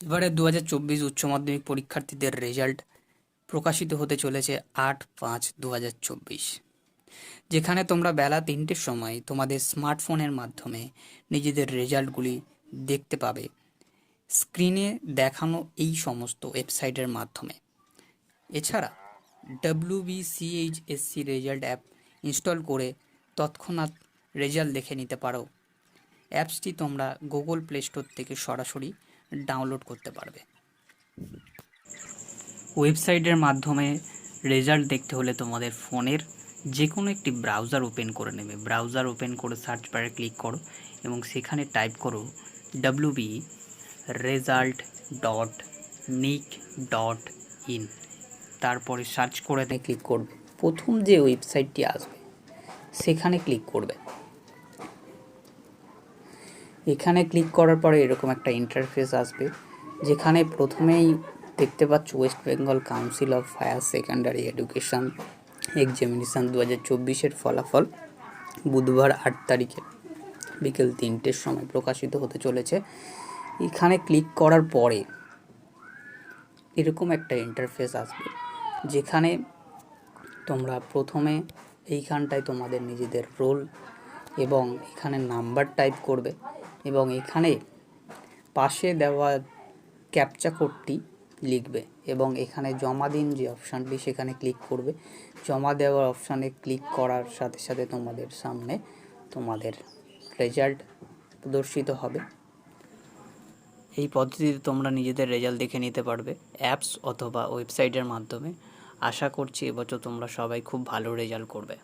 এবারে দু হাজার চব্বিশ উচ্চ মাধ্যমিক পরীক্ষার্থীদের রেজাল্ট প্রকাশিত হতে চলেছে আট পাঁচ দু হাজার চব্বিশ। যেখানে তোমরা বেলা তিনটের সময় তোমাদের স্মার্টফোনের মাধ্যমে নিজেদের রেজাল্টগুলি দেখতে পাবে। স্ক্রিনে দেখানো এই সমস্ত ওয়েবসাইটের মাধ্যমে। এছাড়া ডাব্লিউবিসিএইচএসসি রেজাল্ট অ্যাপ ইনস্টল করে তৎক্ষণাৎ রেজাল্ট দেখে নিতে পারো। অ্যাপসটি তোমরা গুগল প্লে স্টোর থেকে সরাসরি ডাউনলোড করতে পারবে। ওয়েবসাইটের মাধ্যমে রেজাল্ট দেখতে হলে তোমাদের ফোনের যে কোনো একটি ব্রাউজার ওপেন করে নেবে। ব্রাউজার ওপেন করে সার্চ বারে ক্লিক করো এবং সেখানে টাইপ করো WB result dot nic dot in তারপরে সার্চ করে ক্লিক করবে। প্রথম যে ওয়েবসাইটটি আসবে, সেখানে ক্লিক করবে। এখানে ক্লিক করার পরে এরকম একটা ইন্টারফেস আসবে, যেখানে প্রথমেই দেখতে পাচ্ছ West Bengal council of higher secondary education examination দু হাজার চব্বিশের ফলাফল বুধবার আট তারিখে বিকেল তিনটের সময় প্রকাশিত হতে চলেছে। এখানে ক্লিক করার পরে এরকম একটা ইন্টারফেস আসবে, যেখানে তোমরা প্রথমে এইখানটায় তোমাদের নিজেদের রোল এবং এখানে নাম্বার টাইপ করবে। এবং এখানে পাশে দেওয়া ক্যাপচা কোডটি লিখবে এবং এখানে জমা দিন যে অপশানটি সেখানে ক্লিক করবে। জমা দেওয়ার অপশানে ক্লিক করার সাথে সাথে তোমাদের সামনে তোমাদের রেজাল্ট প্রদর্শিত হবে। এই পদ্ধতিতে তোমরা নিজেদের রেজাল্ট দেখে নিতে পারবে অ্যাপস অথবা ওয়েবসাইটের মাধ্যমে। আশা করছি এবছর তোমরা সবাই খুব ভালো রেজাল্ট করবে।